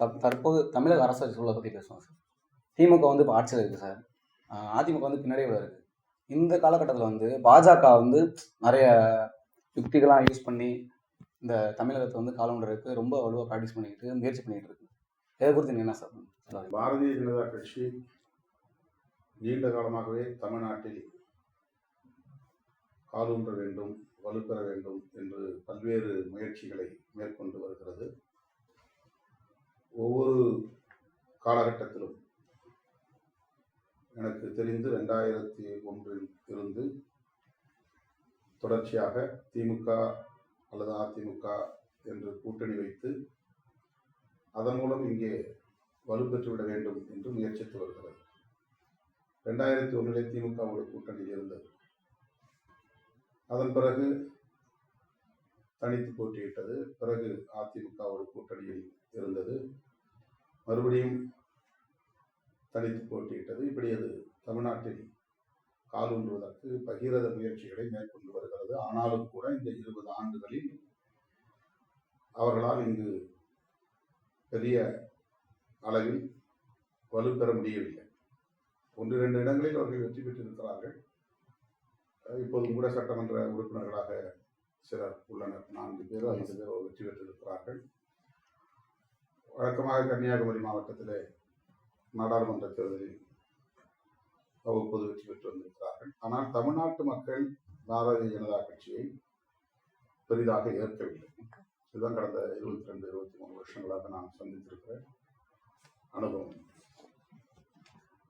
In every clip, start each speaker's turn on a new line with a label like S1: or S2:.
S1: தப் தற்போது தமிழக அரசு சூழலை பற்றி பேசுவோம் சார். திமுக வந்து இப்போ ஆட்சியில் இருக்குது சார். அதிமுக வந்து பின்னாடியே இருக்குது இந்த காலகட்டத்தில் வந்து பாஜக வந்து நிறைய யுக்திகளாக யூஸ் பண்ணி இந்த தமிழகத்தை வந்து காலமுடருக்கு ரொம்ப வலுவாக ப்ராக்டிஸ் பண்ணிக்கிட்டு முயற்சி பண்ணிக்கிட்டு இருக்கு. இதை குறித்து நீங்கள் என்ன சார்
S2: பாரதிய ஜனதா கட்சி நீண்ட காலமாகவே தமிழ்நாட்டில் காலூன்ற வேண்டும் வலுப்பெற வேண்டும் என்று பல்வேறு முயற்சிகளை மேற்கொண்டு வருகிறது. ஒவ்வொரு காலகட்டத்திலும் எனக்கு தெரிந்து ரெண்டாயிரத்தி ஒன்றில் இருந்து தொடர்ச்சியாக திமுக அல்லது அதிமுக என்று கூட்டணி வைத்து அதன் மூலம் இங்கே வலுப்பெற்று விட வேண்டும் என்று முயற்சித்து வருகிறது ரெண்டாயிரத்தி ஒன்றிலே திமுகவோட கூட்டணியில் இருந்தது. அதன் பிறகு தனித்து போட்டியிட்டது. பிறகு அதிமுகவோட கூட்டணியில் இருந்தது. மறுபடியும் தனித்து போட்டியிட்டது. இப்படி அது தமிழ்நாட்டில் காலூன்றுவதற்கு பகிரத முயற்சிகளை மேற்கொண்டு வருகிறது. ஆனாலும் கூட இந்த இருபது ஆண்டுகளில் அவர்களால் இங்கு பெரிய அளவில் வலுப்பெற முடியவில்லை. ஒன்று இரண்டு இடங்களில் அவர்கள் வெற்றி பெற்றிருக்கிறார்கள். இப்போதும் கூட சட்டமன்ற உறுப்பினர்களாக சிலர் உள்ளனர். நான்கு பேர் ஐந்து பேர் வெற்றி பெற்றிருக்கிறார்கள். வழக்கமாக கன்னியாகுமரி மாவட்டத்தில் நாடாளுமன்ற தேர்தலில் அவ்வப்போது வெற்றி பெற்று வந்திருக்கிறார்கள். ஆனால் தமிழ்நாட்டு மக்கள் பாரதிய ஜனதா கட்சியை பெரிதாக ஏற்கவில்லை. இதுதான் கடந்த இருபத்தி ரெண்டு இருபத்தி மூணு வருஷங்களாக நான் சந்தித்திருக்கிற அனுபவம்.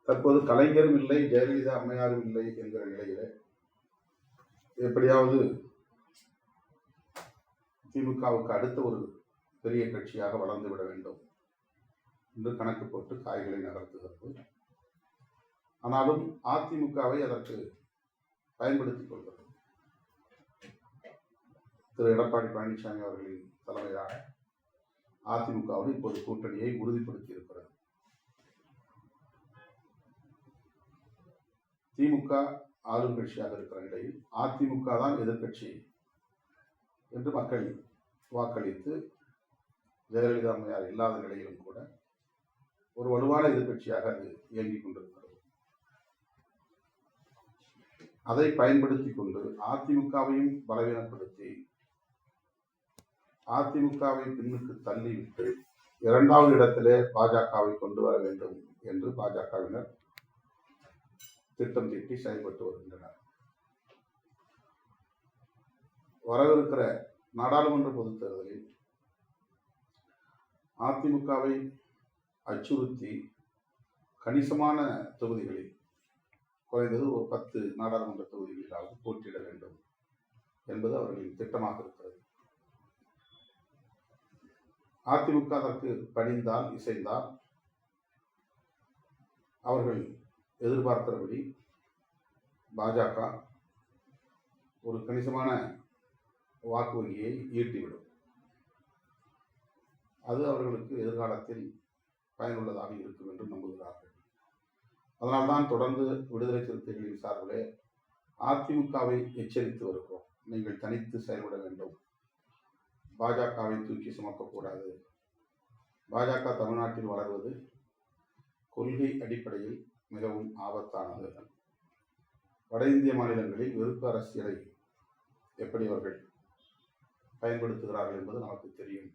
S2: தற்போது கலைஞரும் இல்லை ஜெயலலிதா அம்மையாரும் இல்லை என்கிற நிலையில எப்படியாவது திமுகவுக்கு அடுத்த ஒரு பெரிய கட்சியாக வளர்ந்து விட வேண்டும் என்று கணக்கு போட்டு காய்களை நகர்த்துகிறது ஆனாலும் அதிமுகவை அதற்கு பயன்படுத்திக் கொள்கிறது திரு. எடப்பாடி பழனிசாமி அவர்களின் தலைமையாக அதிமுகவோடு இப்போது கூட்டணியை உறுதிப்படுத்தி இருக்கிறது திமுக ஆளும் கட்சியாக இருக்கிற நிலையில் அதிமுக தான் எதிர்க்கட்சி என்று மக்கள் வாக்களித்து ஜெயலலிதா அம்மையார் இல்லாத நிலையிலும் கூட ஒரு வலுவான எதிர்க்கட்சியாக அது இயங்கிக் கொண்டிருக்கிறது. அதை பயன்படுத்தி கொண்டு அதிமுகவையும் பலவீனப்படுத்தி அதிமுகவை பின்னுக்கு தள்ளிவிட்டு இரண்டாவது இடத்திலே பாஜகவை கொண்டு வர வேண்டும் என்று பாஜகவினர் திட்டம் தீட்டி செயல்பட்டு வருகின்றனர். வரவிருக்கிற நாடாளுமன்ற பொதுத் தேர்தலில் அதிமுகவை அச்சுறுத்தி கணிசமான தொகுதிகளில் குறைந்தது ஒரு பத்து நாடாளுமன்ற தொகுதிகளிலாவது போட்டியிட வேண்டும் என்பது அவர்களின் திட்டமாக இருக்கிறது. அதிமுக அதற்கு பணிந்தால் இசைந்தால் அவர்கள் எதிர்பார்க்கிறபடி பாஜக ஒரு கணிசமான வாக்கு வங்கியை ஈட்டிவிடும். அது அவர்களுக்கு எதிர்காலத்தில் பயனுள்ளதாக இருக்கும் என்று நம்புகிறார்கள். அதனால்தான் தொடர்ந்து விடுதலை சிறுத்தைகளின் சார்பிலே அதிமுகவை எச்சரித்து வருகிறோம். நீங்கள் தனித்து செயல்பட வேண்டும். பாஜகவை தூக்கி சுமக்கக்கூடாது. பாஜக தமிழ்நாட்டில் வளர்வது கொள்கை அடிப்படையில் மிகவும் ஆபத்தானது. வட இந்திய மாநிலங்களில் வெறுப்பு அரசியலை எப்படி அவர்கள் பயன்படுத்துகிறார்கள் என்பது நமக்கு தெரியும்.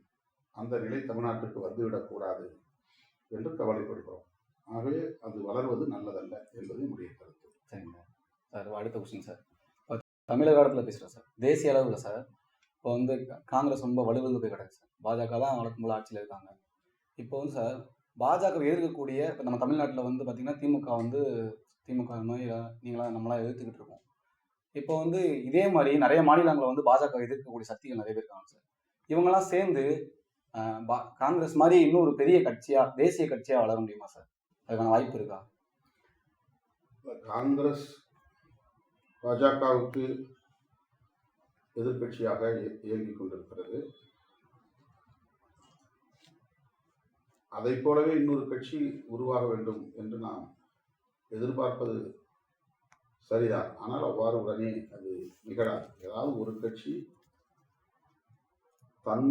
S2: அந்த நிலை தமிழ்நாட்டுக்கு வந்துவிடக்கூடாது என்று கவலைப்படுகிறோம். ஆகவே அது வளர்வது நல்லதல்ல என்பது என்னுடைய கருத்து.
S1: சரிங்க. சார் அடுத்த கொஸ்டின் சார். இப்போ தமிழக இடத்துல பேசுகிறேன் சார். தேசிய அளவில் சார். இப்போ வந்து காங்கிரஸ் ரொம்ப வலுவிழந்து போய் கிடக்கு சார். பாஜக தான் வழக்கம் போல ஆட்சியில் இருக்காங்க. இப்போ வந்து சார் பாஜக எதிர்க்கக்கூடிய இப்போ நம்ம தமிழ்நாட்டில் வந்து பார்த்திங்கன்னா திமுக வந்து திமுக நோய் நீங்களாம் நம்மளாம் எதிர்த்துக்கிட்டு இருக்கோம். இப்போ வந்து இதே மாதிரி நிறைய மாநிலங்களில் வந்து பாஜக எதிர்க்கக்கூடிய சக்திகள் நிறைய பேர் இருக்காங்க சார். இவங்கெல்லாம் சேர்ந்து காங்கிரஸ் மாதிரி இன்னும் ஒரு பெரிய கட்சியா தேசிய கட்சியாக வளர முடியுமா சார்? அதுக்கான வாய்ப்பு இருக்கா?
S2: காங்கிரஸ் பாஜகவுக்கு எதிர்கட்சியாக இயங்கிக் கொண்டிருக்கிறது. அதைப் போலவே இன்னொரு கட்சி உருவாக வேண்டும் என்று நாம் எதிர்பார்ப்பது சரிதான். ஆனால் அவ்வாறு உடனே அது நிகழாது. ஏதாவது ஒரு கட்சி தன்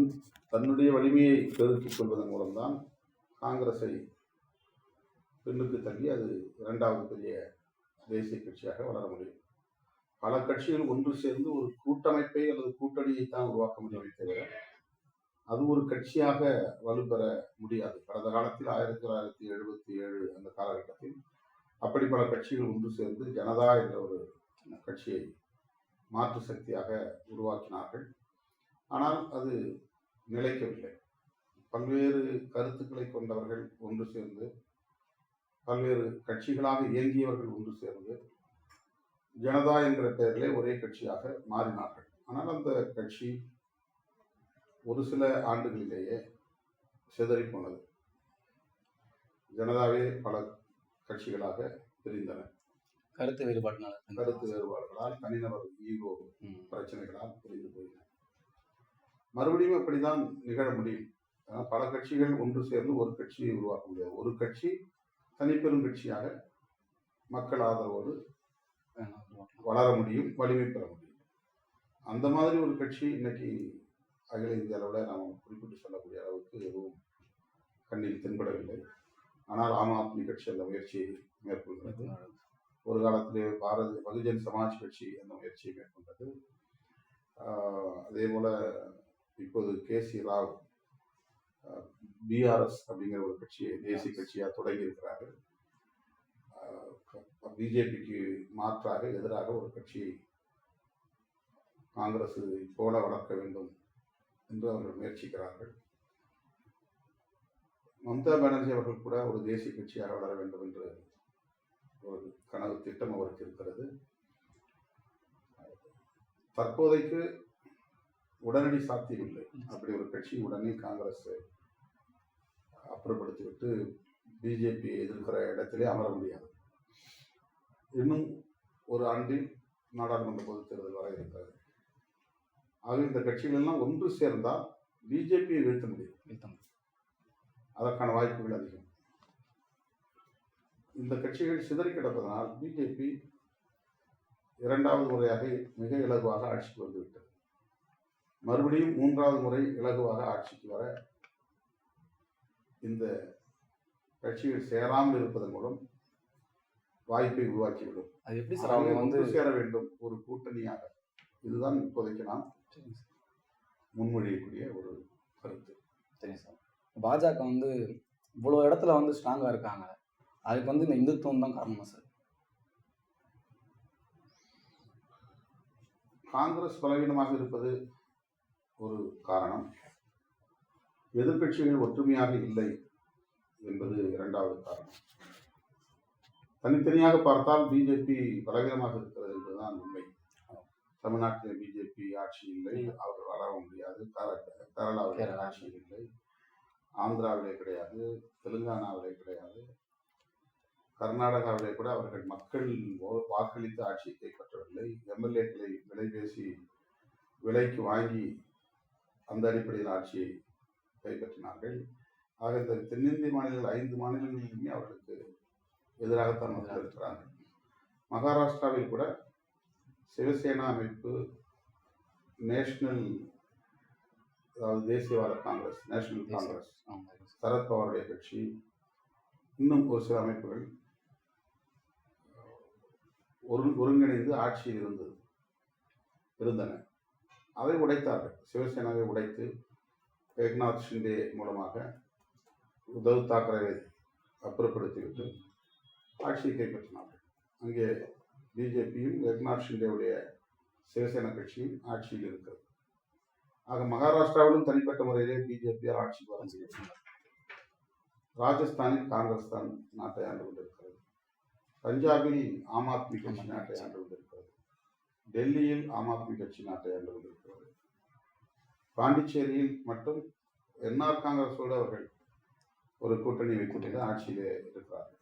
S2: தன்னுடைய வலிமையை பெருக்கிக் கொள்வதன் மூலம்தான் காங்கிரஸை பின்னுக்கு தள்ளி அது இரண்டாவது பெரிய தேசிய கட்சியாக வளர முடியும். பல கட்சிகள் ஒன்று சேர்ந்து ஒரு கூட்டமைப்பை அல்லது கூட்டணியை தான் உருவாக்க முடியுமே தவிர அது ஒரு கட்சியாக வலுப்பெற முடியாது. கடந்த காலத்தில் ஆயிரத்தி தொள்ளாயிரத்தி எழுபத்தி ஏழு அந்த காலகட்டத்தில் அப்படி பல கட்சிகள் ஒன்று சேர்ந்து ஜனதா என்ற ஒரு கட்சியை மாற்று சக்தியாக உருவாக்கினார்கள். ஆனால் அது நிலைக்கவில்லை. பல்வேறு கருத்துக்களை கொண்டவர்கள் ஒன்று சேர்ந்து பல்வேறு கட்சிகளாக இயங்கியவர்கள் ஒன்று சேர்ந்து ஜனதா என்கிற பெயரிலே ஒரே கட்சியாக மாறினார்கள். ஆனால் அந்த கட்சி ஒரு சில ஆண்டுகளிலேயே சிதறி போனது ஜனதாவே பல கட்சிகளாக பிரிந்தன.
S1: கருத்து வேறுபாட்டினால
S2: கருத்து வேறுபாடுகளால் தனிநபர் ஈகோ. பிரச்சனைகளால் பிரிந்து போயின. மறுபடியும் அப்படிதான் நிகழ முடியும். பல கட்சிகள் ஒன்று சேர்ந்து ஒரு கட்சியை உருவாக்க முடியாது. ஒரு கட்சி தனிப்பெரும் கட்சியாக மக்கள் ஆதரவோடு வளர முடியும் வலிமை பெற முடியும். அந்த மாதிரி ஒரு கட்சி இன்னைக்கு அகில இந்திய அளவில் நாம் குறிப்பிட்டு சொல்லக்கூடிய அளவுக்கு எதுவும் கண்ணில் தென்படவில்லை. ஆனால் ஆம் ஆத்மி கட்சி அந்த முயற்சியை மேற்கொள்கிறது. ஒரு காலத்திலே பாரத பகுஜன் சமாஜ் கட்சி அந்த முயற்சியை மேற்கொண்டது. அதே போல இப்போது கே சி ராவ் பிஆர்எஸ் அப்படிங்கிற ஒரு கட்சியை தேசிய கட்சியாக தொடங்கி இருக்கிறாரு. பிஜேபிக்கு மாற்றாக எதிராக ஒரு கட்சியை காங்கிரஸ் போல வளர்க்க வேண்டும் என்று அவர்கள் முயற்சிக்கிறார்கள். மம்தா பானர்ஜி அவர்கள் கூட ஒரு தேசிய கட்சியாக வளர வேண்டும் என்று ஒரு கனவு திட்டம் அவருக்கு இருக்கிறது. தற்போதைக்கு உடனடி சாத்தியமில்லை. அப்படி ஒரு கட்சி உடனே காங்கிரஸ் அப்புறப்படுத்திவிட்டு பிஜேபி எதிர்க்கிற இடத்திலே அமர முடியாது. இன்னும் ஒரு ஆண்டில் நாடாளுமன்ற பொதுத் தேர்தல் வர இருக்கிறது. ஆக இந்த கட்சிகள் எல்லாம் ஒன்று சேர்ந்தால் பிஜேபியை வீழ்த்த முடியும். அதற்கான வாய்ப்புகள் அதிகம். இந்த கட்சிகள் சிதறி கிடப்பதனால் பிஜேபி இரண்டாவது முறையாக மிக இலகுவாக ஆட்சிக்கு வந்துவிட்டது மறுபடியும் மூன்றாவது முறை இலகுவாக ஆட்சிக்கு வர இந்த கட்சிகள் சேராமல் இருப்பதன் மூலம் வாய்ப்பை உருவாக்கிவிடும்.
S1: அது எப்படி சார்? அவங்க வந்து
S2: சேர வேண்டும் ஒரு கூட்டணியாக. இதுதான் இப்போதைக்கு
S1: சார்.
S2: முன்மொழியக்கூடிய ஒரு கருத்து.
S1: சரிங்க சார். பாஜக வந்து இவ்வளோ இடத்துல வந்து ஸ்ட்ராங்காக இருக்காங்க. அதுக்கு வந்து இந்த இந்துத்துவம் தான் காரணமா சார்?
S2: காங்கிரஸ் பலவீனமாக இருப்பது ஒரு காரணம். எதிர்க்கட்சிகள் ஒற்றுமையாக இல்லை என்பது இரண்டாவது காரணம். தனித்தனியாக பார்த்தால் பிஜேபி பலவீனமாக இருக்கிறது என்பதுதான் உண்மை. தமிழ்நாட்டில் பிஜேபி ஆட்சி இல்லை அவர்கள் வளர முடியாது. கேர- கேரளாவில்
S1: கேரளா.
S2: ஆட்சி இல்லை. ஆந்திராவிலே கிடையாது தெலுங்கானாவிலே கிடையாது. கர்நாடகாவிலே கூட அவர்கள் மக்கள் வாக்களித்து ஆட்சியை கைப்பற்றவில்லை. எம்எல்ஏக்களை விலை பேசி விலைக்கு வாங்கி அந்த அடிப்படையில் ஆட்சியை கைப்பற்றினார்கள். ஆக இந்த தென்னிந்திய மாநிலங்கள் ஐந்து மாநிலங்களிலுமே அவர்களுக்கு எதிராகத்தான் மக்கள் இருக்கிறார்கள் மகாராஷ்டிராவில் கூட சிவசேனா அமைப்பு நேஷனல் அதாவது தேசியவாத காங்கிரஸ் நேஷனல் காங்கிரஸ். சரத்பவாருடைய கட்சி இன்னும் ஒரு சில அமைப்புகள் ஒரு ஒருங்கிணைந்து ஆட்சியில் இருந்தது இருந்தன. அதை உடைத்தார்கள். சிவசேனாவை உடைத்து ஏக்நாத் ஷிண்டே மூலமாக உத்தவ் தாக்கரேவை அப்புறப்படுத்திவிட்டு ஆட்சியை கைப்பற்றினார்கள். அங்கே பிஜேபியும் ஏக்நாத் ஷிண்டேவுடைய சிவசேனா கட்சியும் ஆட்சியில் இருக்கிறது. ஆக மகாராஷ்டிராவிலும் தனிப்பட்ட முறையிலே பிஜேபியால் ஆட்சிக்கு வர செய்யப்பட்டனர் ராஜஸ்தானில் காங்கிரஸ் தான் நாட்டை ஆண்டு கொண்டிருக்கிறது. பஞ்சாபில் ஆம் ஆத்மி கட்சி நாட்டை ஆண்டு கொண்டிருக்கிறது. டெல்லியில் ஆம் ஆத்மி கட்சி நாட்டை ஆண்டு கொண்டிருக்கிறது பாண்டிச்சேரியில் மட்டும் என்ஆர் காங்கிரஸோடு அவர்கள் ஒரு கூட்டணி வைத்துட்டு ஆட்சியிலே இருக்கிறார்கள்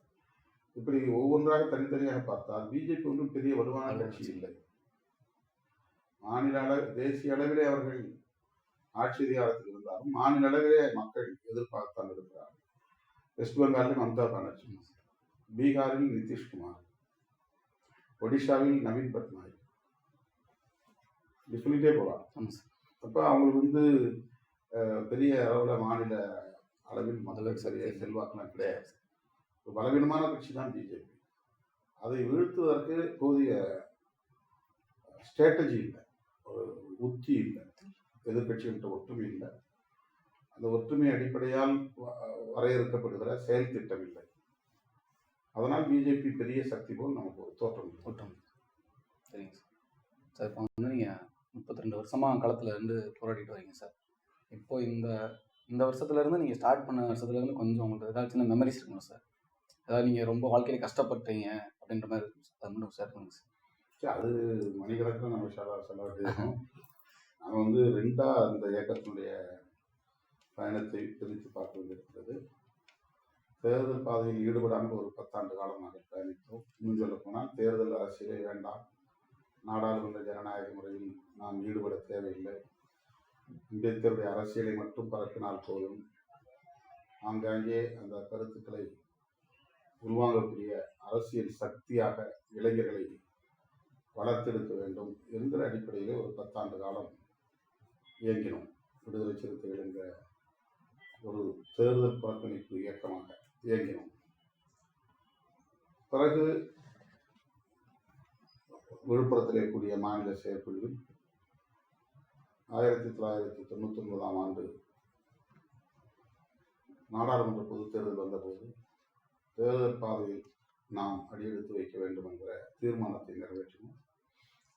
S2: இப்படி ஒவ்வொன்றாக தனித்தனியாக பார்த்தால் பிஜேபி ஒன்றும் பெரிய வலுவான கட்சி இல்லை. மாநில அளவு தேசிய அளவிலே அவர்கள் ஆட்சி அதிகாரத்தில் இருந்தாலும் மாநில அளவிலே மக்கள் எதிர்பார்த்தான் இருக்கிறார்கள். வெஸ்ட் பெங்காலில் மம்தா பானர்ஜி பீகாரில் நிதிஷ்குமார் ஒடிஷாவில் நவீன் பட்நாயக் இப்படி சொல்லிட்டே போகலாம்.
S1: ஆமாம் சார்
S2: அப்போ அவங்களுக்கு வந்து பெரிய அளவில் மாநில அளவில் மக்கள்
S1: முதல்வர்
S2: சரிய
S1: சக்தி.
S2: செல்வாக்கெல்லாம் கிடையாது ஒரு பலவீனமான கட்சி தான் பிஜேபி அதை வீழ்த்துவதற்கு போதிய ஸ்ட்ராட்டஜி இல்லை. ஒரு உத்தி இல்லை. எதிர்கட்சிகள்கிட்ட ஒற்றுமை இல்லை. அந்த ஒற்றுமை அடிப்படையால் வரையறுக்கப்படுகிற செயல் திட்டம் இல்லை. அதனால் பிஜேபி பெரிய சக்தி போல் நமக்கு ஒரு தோற்றம்.
S1: கூட்டம் சரிங்க சார் சார் இப்போ வந்து நீங்கள் முப்பத்தி ரெண்டு வருஷமாக களத்தில் இருந்து போராடிட்டு வரீங்க சார். இப்போ இந்த இந்த வருஷத்துலேருந்து நீங்கள் ஸ்டார்ட் பண்ண வருஷத்துலேருந்து கொஞ்சம் உங்களுக்கு ஏதாவது சின்ன மெமரிஸ் இருக்கணும் சார்? ஏதாவது நீங்கள் ரொம்ப வாழ்க்கையில் கஷ்டப்பட்டீங்க அப்படின்ற மாதிரி இருக்கும் சார். அது மட்டும் பண்ணுங்க சார்.
S2: சரி, அது மணிக்கணக்கில் நம்ம செலவு செல்ல வேண்டியிருக்கும் வந்து ரெண்டா அந்த இயக்கத்தினுடைய பயணத்தை பிரித்து பார்க்க வேண்டியிருக்கிறது தேர்தல் பாதையில் ஈடுபடாமல் ஒரு பத்தாண்டு காலம் நாங்கள் பயணித்தோம். இன்னும் சொல்ல போனால் தேர்தல் அரசியலே வேண்டாம். நாடாளுமன்ற ஜனநாயக முறையில் நாம் ஈடுபட தேவையில்லை. அம்பேத்கருடைய அரசியலை மட்டும் பரப்பினால் போதும். ஆங்காங்கே அந்த கருத்துக்களை உருவாங்கக்கூடிய அரசியல் சக்தியாக இளைஞர்களை வளர்த்தெடுக்க வேண்டும் என்கிற அடிப்படையிலே ஒரு பத்தாண்டு காலம் இயங்கினோம். விடுதலை சிறுத்தைகள் என்ற ஒரு தேர்தல் புறக்கணிப்பு இயக்கமாக இயங்கினோம். பிறகு விழுப்புரத்திலே கூடிய மாநில செயற்குழுவில் ஆயிரத்தி தொள்ளாயிரத்தி தொண்ணூத்தி ஒன்பதாம் ஆண்டு நாடாளுமன்ற பொதுத் தேர்தல் வந்தபோது தேர்தல் பாதையில் நாம் அடியெடுத்து வைக்க வேண்டும் என்கிற தீர்மானத்தை நிறைவேற்றினோம்.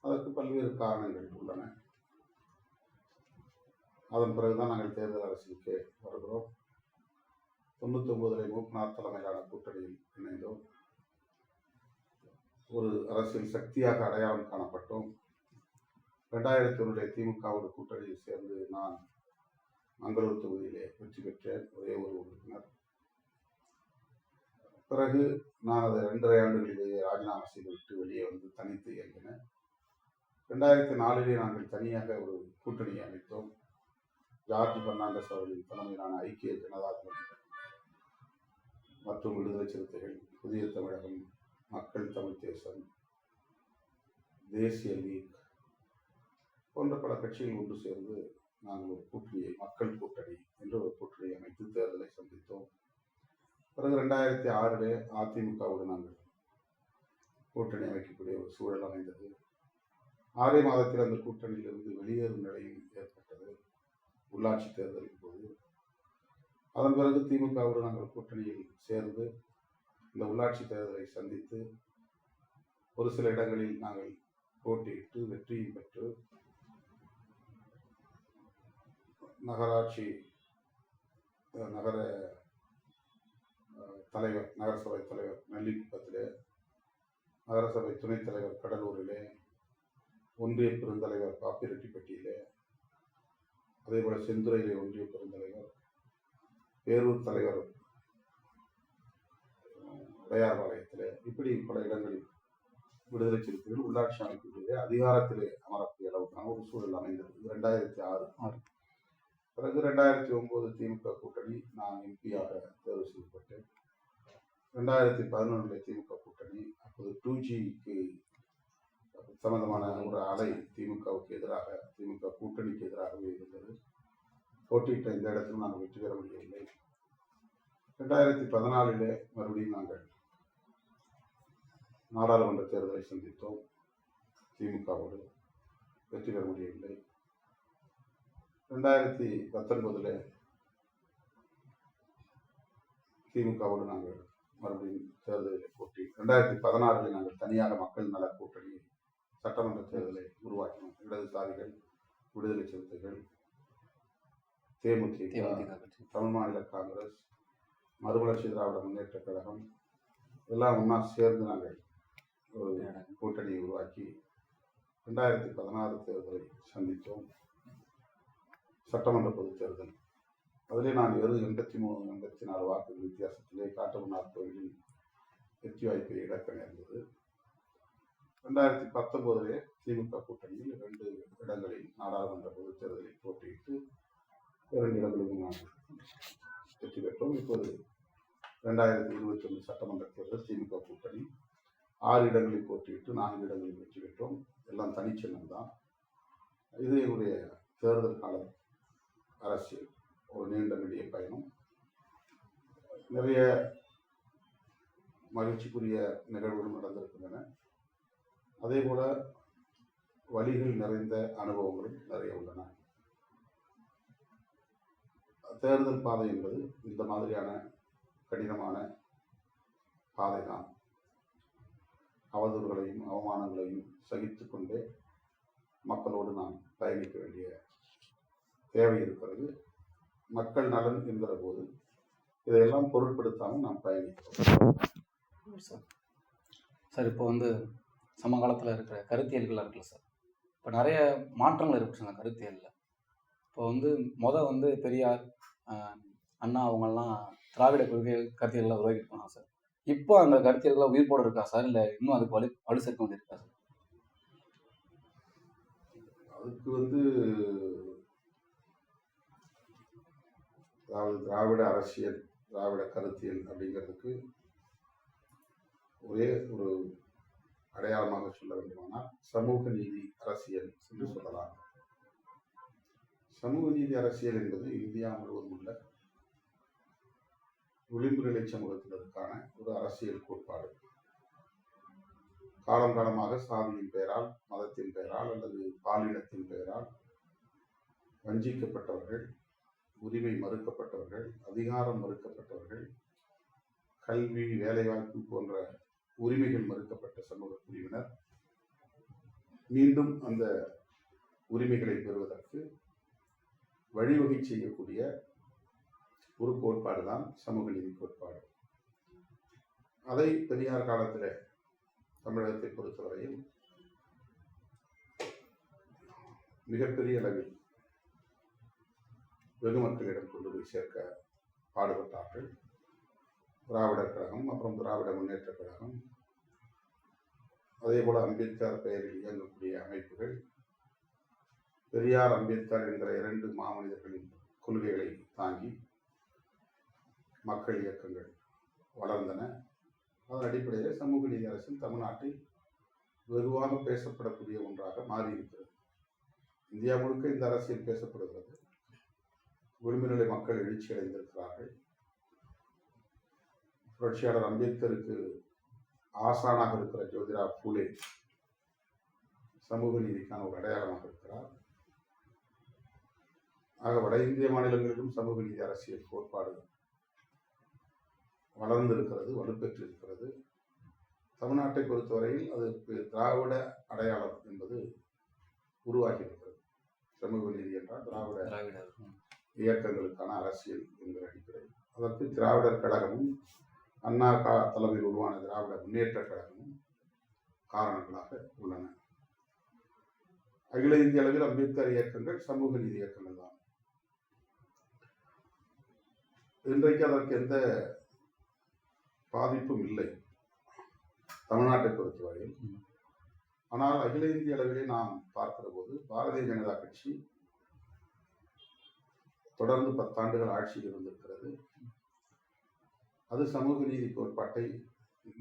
S2: அதற்கு பல்வேறு காரணங்கள் உள்ளன. அதன் பிறகுதான் நாங்கள் தேர்தல் அரசியலுக்கு வருகிறோம். தொண்ணூத்தி ஒன்பதுல மூப்பனார் தலைமையிலான கூட்டணியில் இணைந்தோம். ஒரு அரசியல் சக்தியாக அடையாளம் காணப்பட்டோம். ரெண்டாயிரத்தி ஒன்றுடைய திமுகவோட கூட்டணியில் சேர்ந்து நான் மங்களூர் தொகுதியிலே வெற்றி பெற்றேன் ஒரே ஒரு உறுப்பினர். பிறகு நான் அதை ரெண்டரை ஆண்டுகளிலேயே ராஜினாமா செய்துவிட்டு வெளியே வந்து தனித்து இயங்கினேன். ரெண்டாயிரத்தி நாலிலே நாங்கள் தனியாக ஒரு கூட்டணியை அமைத்தோம். ஜார்ஜ் பெர்னாண்டஸ் அவர்களின் தலைமையிலான ஐக்கிய ஜனதா மற்றும் விடுதலை சிறுத்தைகள் புதிய தமிழகம் மக்கள் தமிழ் தேசம் தேசிய லீக் போன்ற பல கட்சிகள் ஒன்று சேர்ந்து நாங்கள் ஒரு கூட்டணியை மக்கள் கூட்டணி என்ற ஒரு கூட்டணியை அமைத்து தேர்தலை சந்தித்தோம். பிறகு ரெண்டாயிரத்தி ஆறிலே அதிமுகவோடு நாங்கள் கூட்டணி அமைக்கக்கூடிய ஒரு சூழல் அமைந்தது. ஆறே மாதத்தில் அந்த கூட்டணியிலிருந்து வெளியேறும் நிலையும் ஏற்பட்டது. உள்ளாட்சி தேர்தலின் போது. அதன் பிறகு திமுகவோடு நாங்கள் கூட்டணியில் சேர்ந்து இந்த உள்ளாட்சி தேர்தலை சந்தித்து ஒரு சில இடங்களில் நாங்கள் போட்டியிட்டு வெற்றியும் பெற்று நகராட்சி நகர தலைவர் நகரசபை தலைவர் நல்லிக்குப்பத்திலே நகரசபை துணைத் தலைவர் கடலூரிலே ஒன்றிய பெருந்தலைவர் பாப்பிரெட்டிப்பட்டியிலே அதே போல செந்துறையிலே ஒன்றிய பெருந்தலைவர் பேரூர் தலைவர் அஹ், உடையார்பாளையத்திலே இப்படி பல இடங்களில் விடுதலை சிறுத்தைகள் உள்ளாட்சி அமைப்புகளிலே அதிகாரத்திலே அமரக்கூடிய அளவுக்கான ஒரு சூழல் அமைந்தது ரெண்டாயிரத்தி ஆறு.
S1: ஆறு.
S2: பிறகு ரெண்டாயிரத்தி ஒன்பது திமுக கூட்டணி நான் எம்பியாக தேர்வு செய்யப்பட்டேன். ரெண்டாயிரத்தி பதினொன்றுல திமுக கூட்டணி அப்போது டூ ஜிக்கு சம்பந்தமான ஒரு அலை திமுகவுக்கு எதிராக திமுக கூட்டணிக்கு எதிராகவே இருந்தது. போட்டியிட்ட இந்த இடத்திலும் நாங்கள் வெற்றி பெற முடியவில்லை. ரெண்டாயிரத்தி பதினாலிலே மறுபடியும் நாங்கள் நாடாளுமன்ற தேர்தலை சந்தித்தோம். திமுகவோடு வெற்றி பெற முடியவில்லை. ரெண்டாயிரத்தி பத்தொன்பதுல திமுகவோடு நாங்கள் மறுபடியும் தேர்தலில் போட்டி ரெண்டாயிரத்தி பதினாறில் நாங்கள் தனியாக மக்கள் நல கூட்டணி சட்டமன்ற தேர்தலை உருவாக்கினோம். இடதுசாரிகள் விடுதலை சிறுத்தைகள் தேமுதிக தமிழ் மாநில காங்கிரஸ் மறுமலர்ச்சி திராவிட முன்னேற்ற கழகம் எல்லாம் ஒன்றா சேர்ந்து நாங்கள் ஒரு கூட்டணியை உருவாக்கி ரெண்டாயிரத்தி பதினாறு தேர்தலை சந்தித்தோம். சட்டமன்ற பொதுத் தேர்தல். அதிலே நான் வெறும் எண்பத்தி மூணு எண்பத்தி நாலு வாக்குகள் வித்தியாசத்திலே காட்டுமன்னார் கோயிலில் வெற்றி வாய்ப்பை இழக்க நேர்ந்தது. ரெண்டாயிரத்தி பத்தொன்பதிலே திமுக கூட்டணியில் ரெண்டு இடங்களில் நாடாளுமன்ற பொதுத்தேர்தலில் போட்டியிட்டு இரண்டு இடங்களிலும் நான் வெற்றி பெற்றோம். இப்போது ரெண்டாயிரத்தி இருபத்தி ஒன்று சட்டமன்ற தேர்தல் திமுக கூட்டணி. ஆறு இடங்களில் போட்டியிட்டு நான்கு இடங்களில் வெற்றி பெற்றோம் எல்லாம் தனிச்சின்னம் தான் இது என்னுடைய தேர்தல் கால அரசியல். ஒரு நீண்ட நெடிய பயணம். நிறைய மகிழ்ச்சிக்குரிய நிகழ்வுகள் நடந்திருக்கின்றன. அதே போல வழிகள் நிறைந்த அனுபவங்களும் நிறைய உள்ளன. தேர்தல் பாதை என்பது இந்த மாதிரியான கடினமான பாதை தான் அவதூறுகளையும் அவமானங்களையும் சகித்து கொண்டே மக்களோடு நாம் பயணிக்க வேண்டிய தேவை இருக்கிறது. மக்கள் நலன் என்கிற போது இதையெல்லாம் பொருட்படுத்தாமல் நாம் பயணிக்கிறோம்
S1: சார். சார் இப்போ வந்து சமகாலத்தில் இருக்கிற கருத்தியல்கள்லாம் இருக்குல்ல சார்? இப்போ நிறைய மாற்றங்கள் இருக்கு சார் கருத்தியலில். இப்போ வந்து முத வந்து பெரியார் அண்ணா அவங்கெல்லாம் திராவிட கொள்கை கருத்தியல்லாம் உருவாக்கிட்டு போனாங்க சார்? இப்போ அந்த கருத்தியல்கள்லாம் உயிர்ப்போடு இருக்கா சார்? இல்லை இன்னும் அதுக்கு வலு வலு சேர்க்க வேண்டியிருக்கா சார்?
S2: அதுக்கு வந்து அதாவது திராவிட அரசியல் திராவிட கருத்தியல் அப்படிங்கிறதுக்கு ஒரே ஒரு அடையாளமாக சொல்ல வேண்டுமானால் சமூக நீதி அரசியல் என்று சொல்லலாம். சமூக நீதி அரசியல் என்பது இந்தியா முழுவதும் உள்ள விளிம்பு நிலை சமூகத்தினருக்கான ஒரு அரசியல் கோட்பாடு. காலம் காலமாக சாதியின் பெயரால் மதத்தின் பெயரால் அல்லது பாலினத்தின் பெயரால் வஞ்சிக்கப்பட்டவர்கள் உரிமை மறுக்கப்பட்டவர்கள் அதிகாரம் மறுக்கப்பட்டவர்கள் கல்வி வேலைவாய்ப்பு போன்ற உரிமைகள் மறுக்கப்பட்ட சமூக பிரிவினர் மீண்டும் அந்த உரிமைகளை பெறுவதற்கு வழிவகை செய்யக்கூடிய ஒரு கோட்பாடு தான் சமூக நீதி கோட்பாடு. அதை பெரியார் காலத்தில் தமிழகத்தை பொறுத்தவரையில் மிகப்பெரிய அளவில் வெகுமக்களிடம் கொண்டு போய் சேர்க்க பாடுபட்டார்கள். திராவிடர் கழகம் அப்புறம் திராவிட முன்னேற்றக் கழகம். அதே போல அம்பேத்கர் பெயரில் இயங்கக்கூடிய அமைப்புகள். பெரியார் அம்பேத்கர் என்கிற இரண்டு மாமனிதர்களின் கொள்கைகளை தாங்கி மக்கள் இயக்கங்கள் வளர்ந்தன. அதன் அடிப்படையில் சமூக நீதி அரசியல் தமிழ்நாட்டில் வெகுவாக பேசப்படக்கூடிய ஒன்றாக மாறியிருக்கிறது. இந்தியா முழுக்க இந்த அரசியல் பேசப்படுகிறது. விளிம்புநிலை மக்கள் எழுச்சி அடைந்திருக்கிறார்கள். புரட்சியாளர் அம்பேத்கருக்கு ஆசானாக இருக்கிற ஜோதிரா பூலே சமூக நீதிக்கான ஒரு அடையாளமாக இருக்கிறார். ஆக வட இந்திய மாநிலங்களிலும் சமூக நீதி அரசியல் கோட்பாடு வளர்ந்திருக்கிறது வலுப்பெற்று இருக்கிறது தமிழ்நாட்டை பொறுத்தவரையில் அதற்கு திராவிட அடையாளம் என்பது உருவாகி இருக்கிறது சமூக நீதி என்றால் திராவிட. இயக்கங்களுக்கான அரசியல் என்கிற அடிப்படை அதற்கு திராவிடர் கழகமும் அண்ணா கா தலைமையில் உருவான திராவிட முன்னேற்றக் கழகமும் காரணங்களாக உள்ளன. அகில இந்திய அளவில் அம்பேத்கர் இயக்கங்கள் சமூக நீதி இயக்கங்கள் தான். இன்றைக்கு அதற்கு எந்த பாதிப்பும் இல்லை. தமிழ்நாட்டை பொறுத்தவரையில். ஆனால் அகில இந்திய அளவிலே நாம் பார்க்கிற போது பாரதிய ஜனதா கட்சி தொடர்ந்து பத்தாண்டுகள் ஆட்சியில் இருந்திருக்கிறது. அது சமூக நீதி கோட்பாட்டை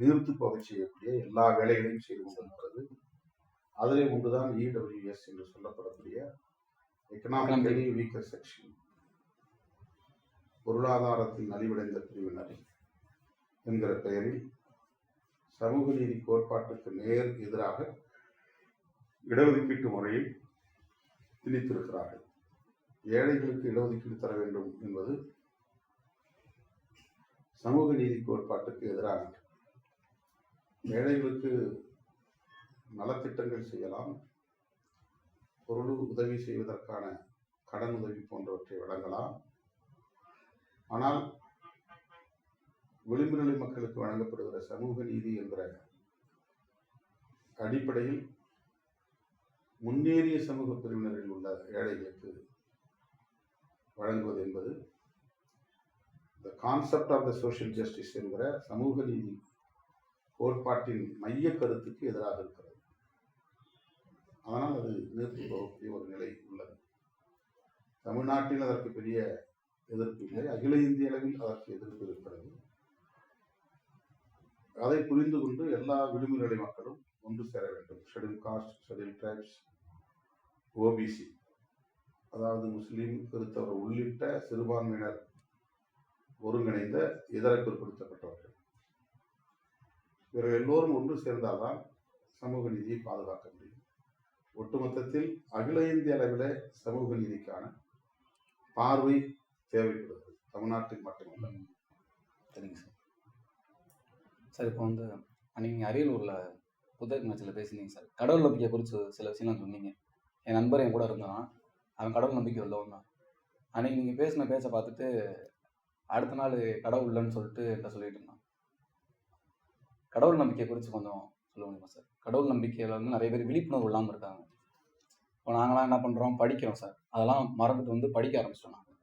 S2: நிறுத்து போக செய்யக்கூடிய எல்லா வேலைகளையும் செய்து கொண்டிருக்கிறது. அதிலே ஒன்றுதான் இடபிள்யூஎஸ் என்று சொல்லப்படக்கூடிய எக்கனாமிக்கலி வீக்கர் செக்ஷன் பொருளாதாரத்தில் நலிவடைந்த பிரிவினர் என்கிற பெயரில் சமூக நீதி கோட்பாட்டுக்கு நேர் எதிராக இடஒதுக்கீட்டு முறையை திணித்திருக்கிறார்கள். ஏழைகளுக்கு இடஒதுக்கீடு தர வேண்டும் என்பது சமூக நீதி கோட்பாட்டுக்கு எதிரானது ஏழைகளுக்கு நலத்திட்டங்கள் செய்யலாம். பொருள் உதவி செய்வதற்கான கடன் உதவி போன்றவற்றை வழங்கலாம். ஆனால் விளிம்பு நிலை மக்களுக்கு வழங்கப்படுகிற சமூக நீதி என்ற அடிப்படையில் முன்னேறிய சமூக பிரிவினரில் உள்ள ஏழைகளுக்கு வழங்குவது என்பது the concept of the social justice என்கிற சமூக நீதி கோட்பாட்டின் மைய கருத்துக்கு எதிராக இருக்கிறது. அதனால் அது நிறுத்தி போகக்கூடிய ஒரு நிலை உள்ளது. தமிழ்நாட்டில் அதற்கு பெரிய எதிர்ப்பு இல்லை. அகில இந்திய அளவில் அதற்கு எதிர்ப்பு இருக்கிறது. அதை புரிந்து கொண்டு எல்லா விளிம்புநிலை மக்களும் ஒன்று சேர வேண்டும். Schedule caste schedule tribes OBC அதாவது முஸ்லீம் கிறிஸ்தவர் உள்ளிட்ட சிறுபான்மையினர் ஒருங்கிணைந்த இதர பிற்படுத்தப்பட்டவர்கள். இவர்கள் எல்லோரும் ஒன்று சேர்ந்தால்தான் சமூக நீதியை பாதுகாக்க முடியும். ஒட்டுமொத்தத்தில் அகில இந்திய அளவில் சமூக நீதிக்கான பார்வை தேவைப்படுகிறது. தமிழ்நாட்டுக்கு மட்டுமல்ல.
S1: சரிங்க சார். சார் இப்போ வந்து அன்னைக்கு நீங்கள் அரியலூரில் புத்தக மேட்சில் பேசினீங்க சார். கடவுள் நம்பிக்கை குறித்து சில விஷயம்லாம் சொன்னீங்க. என் நண்பர் என் கூட இருந்தான். அவன் கடவுள் நம்பிக்கை உள்ளவன் தான். அன்னைக்கு நீங்கள் பேசின பேச பார்த்துட்டு அடுத்த நாள் கடவுள் இல்லைன்னு சொல்லிட்டு என்கிட்ட சொல்லிட்டு இருந்தான். கடவுள் நம்பிக்கை குறித்து கொஞ்சம் சொல்ல முடியுமா சார்? கடவுள் நம்பிக்கையில் வந்து நிறைய பேர் விழிப்புணர்வு இல்லாமல் இருக்காங்க. இப்போ நாங்களாம் என்ன பண்ணுறோம் படிக்கிறோம் சார். அதெல்லாம் மறந்துட்டு வந்து படிக்க ஆரம்பிச்சிட்டோம் நாங்கள்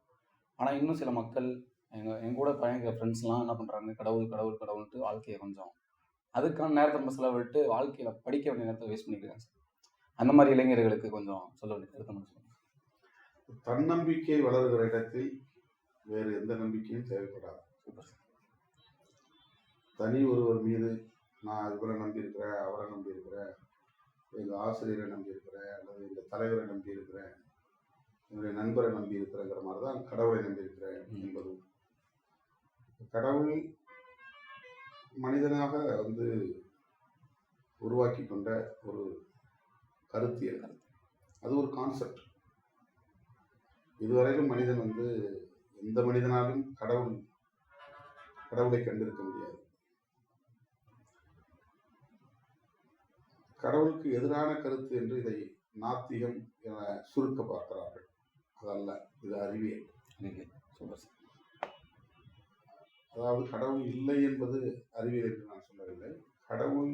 S1: ஆனால் இன்னும் சில மக்கள் எங்கள் என் கூட பழகிற ஃப்ரெண்ட்ஸ்லாம் என்ன பண்ணுறாங்க கடவுள் கடவுள் கடவுள்ட்டு வாழ்க்கையை கொஞ்சம் அதுக்கான நேரத்தை நம்ம செலவிட்டு வாழ்க்கையில் படிக்க வேண்டிய நேரத்தை வேஸ்ட் பண்ணிட்டு இருக்காங்க சார். அந்த மாதிரி இளைஞர்களுக்கு கொஞ்சம் சொல்ல வேண்டிய கருத்தை
S2: தன்னம்பிக்கை வளர்கிற இடத்தில் வேறு எந்த நம்பிக்கையும் தேவைப்படாது.
S1: Super sir.
S2: தனி ஒருவர் மீது நான் இவரை நம்பியிருக்கிறேன் அவரை நம்பியிருக்கிறேன் எங்கள் ஆசிரியரை நம்பியிருக்கிறேன் அல்லது எங்கள் தலைவரை நம்பியிருக்கிறேன் என்னுடைய நண்பரை நம்பியிருக்கிறேங்கிற மாதிரி தான் கடவுளை நம்பியிருக்கிறேன். என்பதும் கடவுள் மனிதனாக வந்து உருவாக்கி கொண்ட ஒரு கருத்தியல் அது ஒரு கான்செப்ட் இதுவரையிலும் மனிதன் வந்து எந்த மனிதனாலும் கடவுள் கடவுளை கண்டிருக்க முடியாது. கடவுளுக்கு எதிரான கருத்து என்று இதை நாத்திகம் என சுருக்க பார்க்கிறார்கள். அதல்ல இது அறிவியல்.
S1: Super sir.
S2: அதாவது கடவுள் இல்லை என்பது அறிவியல் என்று நான் சொல்லவில்லை. கடவுள்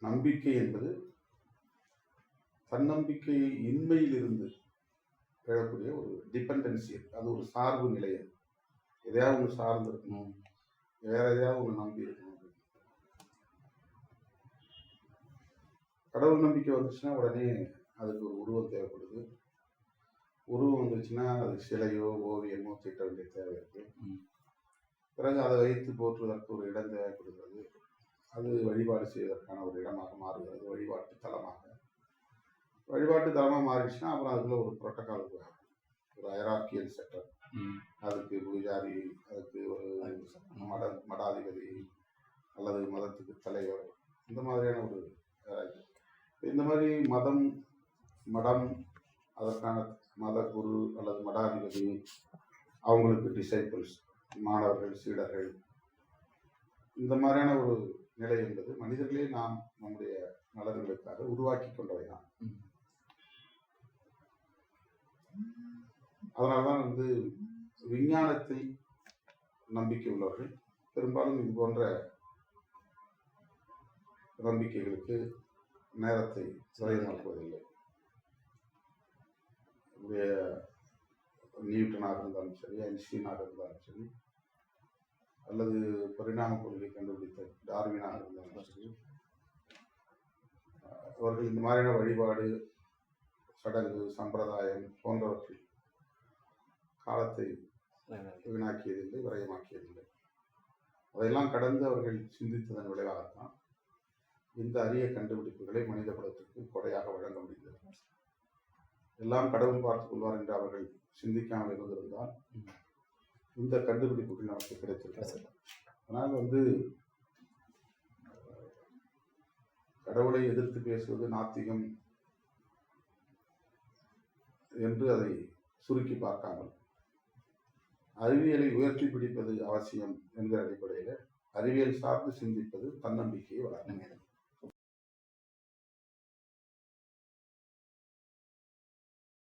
S2: நம்பிக்கை என்பது தன்னம்பிக்கை இன்மையிலிருந்து எழக்கூடிய ஒரு டிபெண்டன்சி அது. ஒரு சார்பு நிலை எதையாவது ஒன்று சார்ந்து இருக்கணும். வேற எதையாவது ஒன்று நம்பி இருக்கணும். கடவுள் நம்பிக்கை வந்துச்சுன்னா உடனே அதுக்கு ஒரு உருவம் தேவைப்படுது. உருவம் வந்துச்சுன்னா அது சிலையோ ஓவியமோ தீட்ட வேண்டிய தேவை
S1: இருக்குது
S2: பிறகு அதை வைத்து போற்றுவதற்கு ஒரு இடம் தேவைப்படுகிறது. அது வழிபாடு செய்வதற்கான ஒரு இடமாக மாறுகிறது வழிபாட்டு தலமாக. வழிபாட்டு தலமாக மாறிடுச்சுன்னா அப்புறம் அதுக்குள்ள ஒரு புரோட்டோகால் ஒரு ஐராக்கியல் செட்டப் அதுக்கு பூஜாரி அதுக்கு ஒரு மட மடாதிபதி அல்லது மதத்துக்கு தலைவர் இந்த மாதிரியான ஒரு. இந்த மாதிரி மதம் மடம் அதற்கான மத குரு அல்லது மடாதிபதி அவங்களுக்கு டிசைபிள்ஸ் மாணவர்கள் சீடர்கள். இந்த மாதிரியான ஒரு நிலை என்பது மனிதர்களே நாம் நம்முடைய நலன்களுக்காக உருவாக்கி கொண்டவை தான் அதனால்தான் வந்து விஞ்ஞானத்தில் நம்பிக்கை உள்ளவர்கள் பெரும்பாலும் இது போன்ற நம்பிக்கைகளுக்கு நேரத்தை சிறைமாக்குவதில்லை உடைய நியூட்டனாக இருந்தாலும் சரி ஐன்ஸ்டீனாக இருந்தாலும் சரி அல்லது பரிணாம கொள்கை கண்டுபிடித்த டார்வினாக இருந்தாலும் சரி அவர்கள் இந்த மாதிரியான வழிபாடு சடங்கு சம்பிரதாயம் போன்றவற்றில் காலத்தை வீணாக்கியதில்லை விரயமாக்கியதில்லை. அதையெல்லாம் கடந்து அவர்கள் சிந்தித்ததன் விளைவாகத்தான் இந்த அரிய கண்டுபிடிப்புகளை மனித குலத்திற்கு கொடையாக வழங்க முடிந்தது. எல்லாம் கடவுள் பார்த்துக் கொள்வார் என்று அவர்கள் சிந்திக்காமல் இருந்திருந்தால். இந்த கண்டுபிடிப்புகள் நமக்கு கிடைத்திருக்கிறது. அதனால் வந்து கடவுளை எதிர்த்து பேசுவது நாத்திகம் என்று அதை சுருக்கி பார்க்காமல் அறிவியலை உயர்த்தி பிடிப்பது அவசியம் என்கிற அடிப்படையில் அறிவியல் சார்ந்து சிந்திப்பது தன்னம்பிக்கையை வளர்க்கும்.
S1: நன்றி